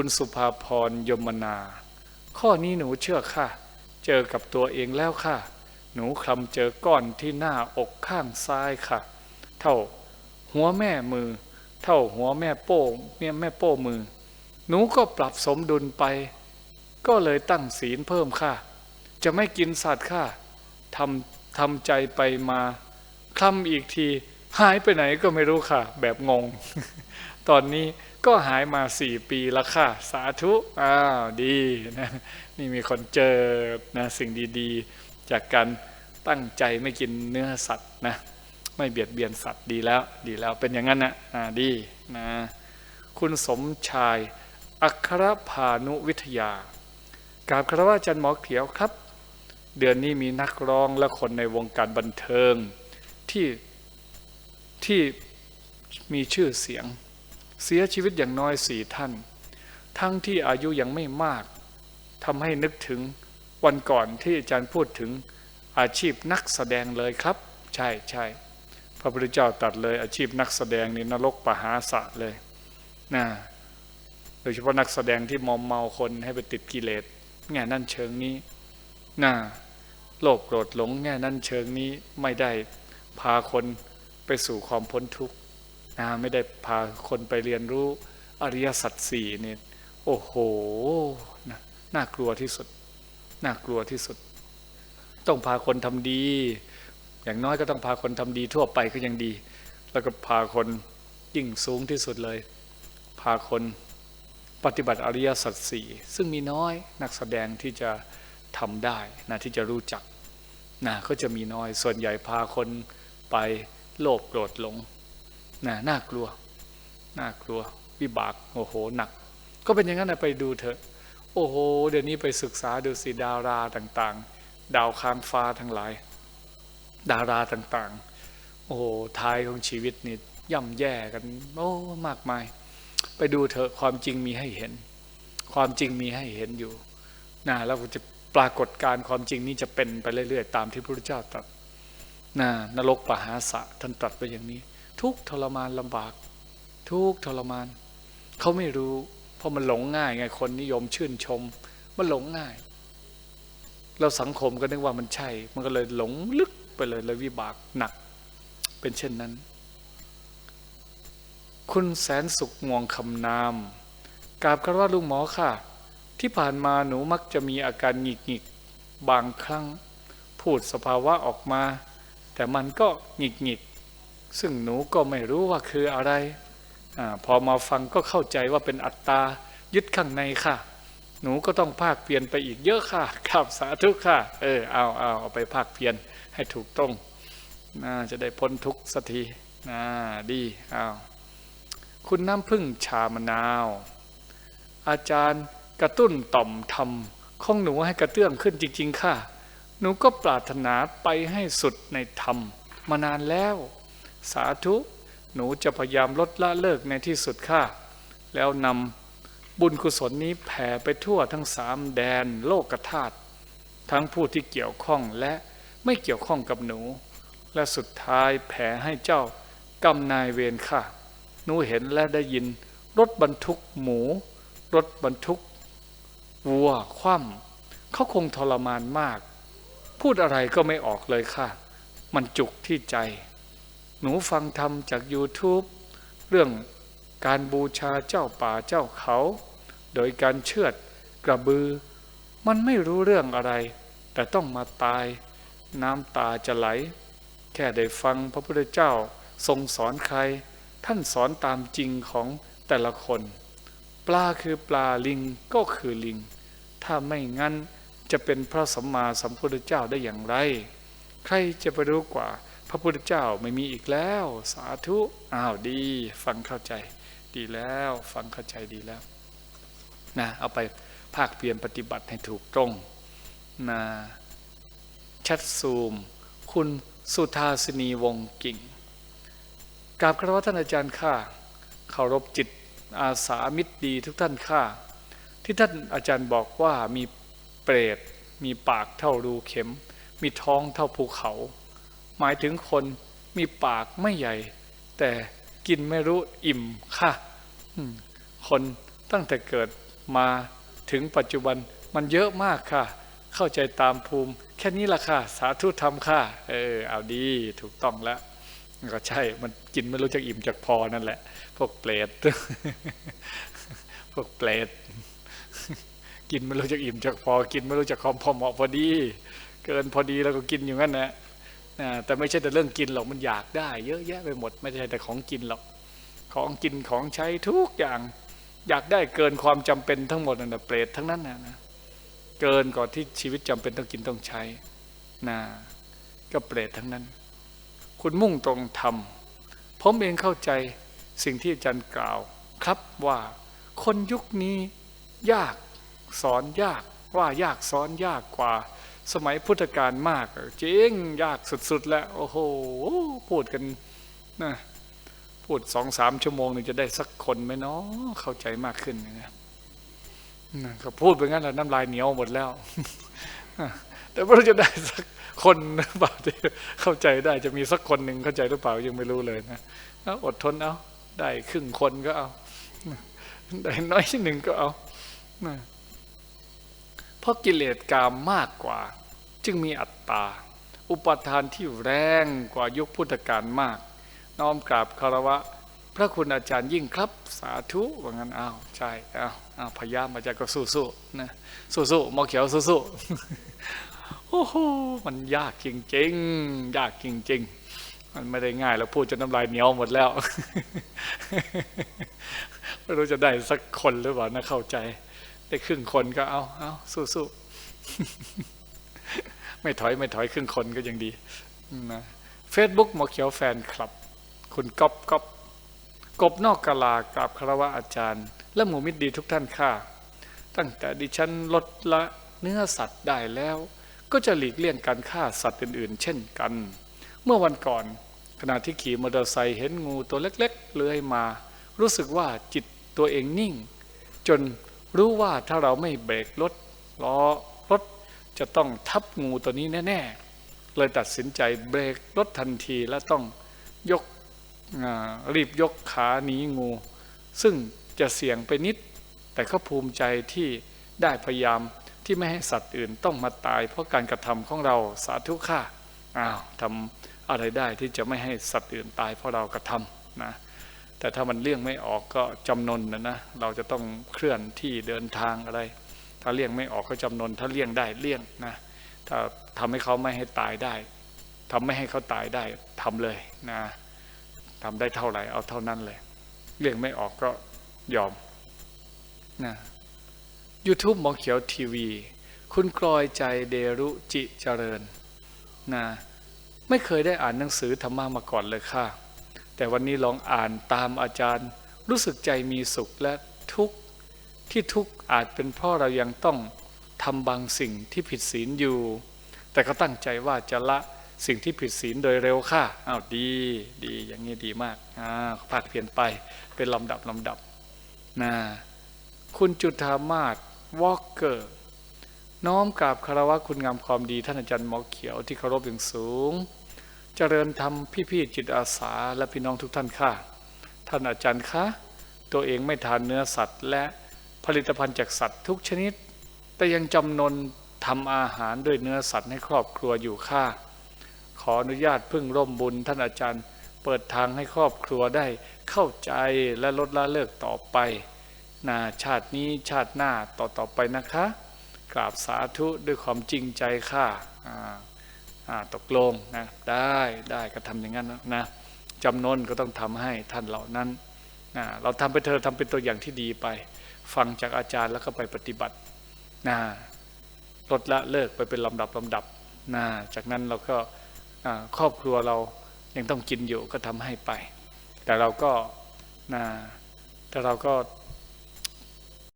คุณสุภาพรยมนา ข้อนี้หนูเชื่อค่ะ เจอกับตัวเองแล้วค่ะ หนูคลำเจอก้อนที่หน้าอกข้างซ้ายค่ะ เท่าหัวแม่มือ เท่าหัวแม่โป้งเนี่ยแม่โป้มือ หนูก็ปรับสมดุลไป ก็เลยตั้งศีลเพิ่มค่ะ จะไม่กินสัตว์ค่ะทำทำใจไปมาคลำอีกที หายไปไหนก็ไม่รู้ค่ะ แบบงง ตอนนี้ ก็หายมาสี่ปีแล้วค่ะ สาธุอ้าวดีนะนี่มีคนเจอนะสิ่งดีๆ จากการตั้งใจไม่กินเนื้อสัตว์นะไม่เบียดเบียนสัตว์ดีแล้วดีแล้วเป็นอย่างนั้นนะอ่าดีนะคุณสมชายอัครพานุวิทยากราบคารวะอาจารย์หมอเขียวครับ เดือนนี้มีนักร้องและคนในวงการบันเทิงที่ที่มีชื่อเสียง เสียชีวิตอย่างน้อยสี่ท่าน ทั้งที่อายุยังไม่มากทำให้นึกถึงวันก่อนที่อาจารย์พูดถึงอาชีพนักแสดงเลยครับ ใช่ใช่พระพุทธเจ้าตัดเลยอาชีพนักแสดงนี่นรกปหาสะเลยนะโดยเฉพาะนักแสดงที่มอมเมาคนให้ไปติดกิเลสแง่นั่นเชิงนี้นะโลภโกรธหลงแง่นั่นเชิงนี้ไม่ได้พาคนไปสู่ความพ้นทุกข์ นะไม่ได้พาคนไปเรียนรู้อริยสัจสี่นี่โอ้โหนะน่ากลัวที่สุด น่ากลัวที่สุด ต้องพาคนทำดี อย่างน้อยก็ต้องพาคนทำดีทั่วไปก็ยังดี แล้วก็พาคนยิ่งสูงที่สุดเลย พาคนปฏิบัติอริยสัจสี่ซึ่งมีน้อยนักแสดงที่จะทำได้นะที่จะรู้จักนะก็จะมีน้อยส่วนใหญ่พาคนไปโลภโกรธหลง นะน่ากลัว น่ากลัว วิบาก โอ้โห หนัก ก็เป็นอย่างนั้นนะไปดูเถอะ โอ้โห เดี๋ยวนี้ไปศึกษาดูสิดาราต่างๆ ดาวค้างฟ้าทั้งหลาย ดาราต่างๆ โอ้โห ท้ายของชีวิตนี่ย่ำแย่กัน โอ้ มากมาย ไปดูเถอะ ความจริงมีให้เห็น ความจริงมีให้เห็นอยู่นะแล้วจะปรากฏการความจริงนี้จะเป็นไปเรื่อยๆ ตามที่พระพุทธเจ้าตรัสนะนรกปหาสะท่านตรัสไปอย่างนี้ ทุกทรมานลำบาก ทุกทรมาน เขาไม่รู้ เพราะมันหลงง่ายไงคนนิยมชื่นชม มันหลงง่าย เราสังคมก็นึกว่ามันใช่ มันก็เลยหลงลึกไปเลยเลยวิบากหนัก เป็นเช่นนั้น คุณแสนสุขงวงคำนามกราบกันว่าลุงหมอค่ะ ที่ผ่านมาหนูมักจะมีอาการหงิกหงิกบางครั้ง พูดสภาวะออกมา แต่มันก็หงิกหงิก ซึ่งหนูก็ไม่รู้ว่าคืออะไรอพอมาฟังก็เข้าใจว่าเป็นอัตตายึดข้างในค่ะ หนูก็ต้องภาคเปลี่ยนไปอีกเยอะค่ะขับสาธุค่ะ เออเอาเอาเอาไปภาคเปลี่ยนให้ถูกต้องน่าจะได้พ้นทุกข์สักทีน่าดีเอาคุณน้ำพึ่งชามะนาว อาจารย์กระตุ้นต่อมทำของหนูให้กระเตื้องขึ้นจริง ๆ ค่ะ หนูก็ปรารถนาไปให้สุดในธรรมมานานแล้ว สาธุ หนูจะพยายามลดละเลิกในที่สุดค่ะ แล้วนำบุญกุศลนี้แผ่ไปทั่วทั้งสามแดนโลกธาตุทั้งผู้ที่เกี่ยวข้องและไม่เกี่ยวข้องกับหนู และสุดท้ายแผ่ให้เจ้ากรรมนายเวรค่ะ หนูเห็นและได้ยิน รถบรรทุกหมู รถบรรทุกวัวคว่ำเขาคงทรมานมาก พูดอะไรก็ไม่ออกเลยค่ะ มันจุกที่ใจ หนูฟังธรรมจาก YouTube เรื่องการบูชาเจ้าป่าเจ้าเขา โดยการเชือดกระบือ มันไม่รู้เรื่องอะไร แต่ต้องมาตาย น้ำตาจะไหล แค่ได้ฟังพระพุทธเจ้าทรงสอนใคร ท่านสอนตามจริงของแต่ละคน ปลาคือปลาลิงก็คือลิง ถ้าไม่งั้นจะเป็นพระสัมมาสัมพุทธเจ้าได้อย่างไร ใครจะไปรู้กว่า พระพุทธเจ้าไม่มีอีกแล้ว สาธุอ้าวดี ฟังเข้าใจดีแล้ว ฟังเข้าใจดีแล้วนะเอาไปภาคเปลี่ยนปฏิบัติให้ถูกตรงนะชัดซูม คุณสุธาสินีวงกิ่งกราบคารวะท่านอาจารย์ข้าเคารพจิตอาสามิตรดีทุกท่านข้าที่ท่านอาจารย์บอกว่ามีเปรตมีปากเท่ารูเข็ม มีท้องเท่าภูเขา หมายถึงคนมีปากไม่ใหญ่ แต่กินไม่รู้อิ่มค่ะคนตั้งแต่เกิดมาถึงปัจจุบันมันเยอะมากค่ะ เข้าใจตามภูมิ แค่นี้ละค่ะ สาธุธรรมค่ะ เออเอาดีถูกต้องแล้วก็ใช่ มันกินไม่รู้จักอิ่มจากพอนั่นแหละ พวกเปรตพวกเปรตกินไม่รู้จักอิ่มจากพอ กินไม่รู้จักความพอเหมาะพอดี เกินพอดีแล้วก็กินอยู่งนั้นนะ แต่ไม่ใช่แต่เรื่องกินหรอกมันอยากได้ เยอะแยะไปหมด ไม่ใช่แต่ของกินหรอกของกินของใช้ทุกอย่าง อยากได้เกินความจำเป็นทั้งหมดนั่นนะเปรตทั้งนั้นนะนะเกินกว่าที่ชีวิตจำเป็นต้องกินต้องใช้นะก็เปรตทั้งนั้น คุณมุ่งตรงทำผมเองเข้าใจสิ่งที่อาจารย์กล่าว ครับว่าคนยุคนี้ยากสอนยากว่ายากสอนยากกว่า สมัยพุทธกาลมากจริงยากสุดๆแล้วโอ้โหพูดกันนะพูดสองสามชั่วโมงนึงจะได้สักคนไหมเนาะเข้าใจมากขึ้นนะก็พูดไปงั้นแหละน้ำลายเหนียวหมดแล้วแต่ไม่รู้จะได้สักคนหรือเปล่าที่เข้าใจได้จะมีสักคนหนึ่งเข้าใจหรือเปล่ายังไม่รู้เลยนะอดทนเอาได้ครึ่งคนก็เอาได้น้อยหนึ่งก็เอานะ ราะกิเลสกามมากกว่า จึงมีอัตตา อุปทานที่แรงกว่ายุคพุทธกาลมาก น้อมกราบคารวะ พระคุณอาจารย์ยิ่งครับสาธุว่างั้นอ้าวใช่อ้าวอ้าวพยายามอาจารย์ก็สู้ๆนะสู้ๆมอเขียวสู้ๆโอ้โหมันยากจริงๆ ยากจริง ๆ มันไม่ได้ง่ายแล้วพูดจนน้ำลายเหนียวหมดแล้วไม่รู้จะได้สักคนหรือเปล่านะเข้าใจ ได้ครึ่งคนก็เอาเอาสู้ๆไม่ถอยไม่ถอยครึ่งคนก็ยังดีนะเฟซบุ๊กหมอเขียวแฟนคลับ คุณก๊อบก๊อบกบนอกกาลากราบคารวะอาจารย์ และหมู่มิตรดีทุกท่านค่ะ ตั้งแต่ดิฉันลดละเนื้อสัตว์ได้แล้ว ก็จะหลีกเลี่ยงการฆ่าสัตว์อื่นๆ เช่นกัน เมื่อวันก่อนขณะที่ขี่มอเตอร์ไซค์เห็นงูตัวเล็กๆ เลื้อยมา รู้สึกว่าจิตตัวเองนิ่ง จน รู้ว่าถ้าเราไม่เบรกรถล้อรถจะต้องทับงูตัวนี้แน่ ๆ เลยตัดสินใจเบรกรถทันทีและต้องยกรีบยกขาหนีงู ซึ่งจะเสี่ยงไปนิด แต่ก็ภูมิใจที่ได้พยายามที่ไม่ให้สัตว์อื่นต้องมาตาย เพราะการกระทำของเราสาธุค่าอ้าวทำอะไรได้ที่จะไม่ให้สัตว์อื่นตายเพราะเรากระทำนะ แต่ถ้ามันเลี่ยงไม่ออกก็จำนนนะนะ เราจะต้องเคลื่อนที่เดินทางอะไร ถ้าเลี่ยงไม่ออกก็จำนน ถ้าเลี่ยงได้เลี่ยงนะ ถ้าทำให้เขาไม่ให้ตายได้ทำไม่ให้เขาตายได้ทำเลยนะทำได้เท่าไหร่เอาเท่านั้นเลย เลี่ยงไม่ออกก็ยอมนะ YouTube หมอเขียวทีวี คุณกลอยใจเดรุจิเจริญนะไม่เคยได้อ่านหนังสือธรรมะมาก่อนเลยค่ะ แต่วันนี้ลองอ่านตามอาจารย์ รู้สึกใจมีสุขและทุกข์ที่ทุกข์อาจเป็นเพราะเรายังต้องทำบางสิ่งที่ผิดศีลอยู่ แต่ก็ตั้งใจว่าจะละสิ่งที่ผิดศีลโดยเร็วค่ะอ้าวดีดีอย่างนี้ดีมากอ่าภาคเพียนไปเป็นลำดับลำดับนะคุณจุธามาศวอลเกอร์น้อมกราบคารวะคุณงามความดีท่านอาจารย์หมอเขียวที่เคารพอย่างสูง เจริญธรรมพี่ๆจิตอาสาและพี่น้องทุกท่านค่ะ ท่านอาจารย์คะตัวเองไม่ทานเนื้อสัตว์ และผลิตภัณฑ์จากสัตว์ทุกชนิด แต่ยังจำนนทำอาหารด้วยเนื้อสัตว์ให้ครอบครัวอยู่ค่ะ ขออนุญาตพึ่งร่มบุญท่านอาจารย์ เปิดทางให้ครอบครัวได้เข้าใจและลดละเลิกต่อไปนาชาตินี้ชาติหน้าต่อต่อไปนะคะ กราบสาธุด้วยความจริงใจค่ะ ตกลงนะได้ได้ก็ทำอย่างนั้นนะจำนวนก็ต้องทำให้ท่านเหล่านั้นนะเราทำไปเธอทำเป็นตัวอย่างที่ดีไป ฟังจากอาจารย์แล้วก็ไปปฏิบัตินะลดละเลิกไปเป็นลำดับลำดับนะจากนั้นเราก็ครอบครัวเรายังต้องกินอยู่ก็ทำให้ไป แต่เราก็นะแต่เราก็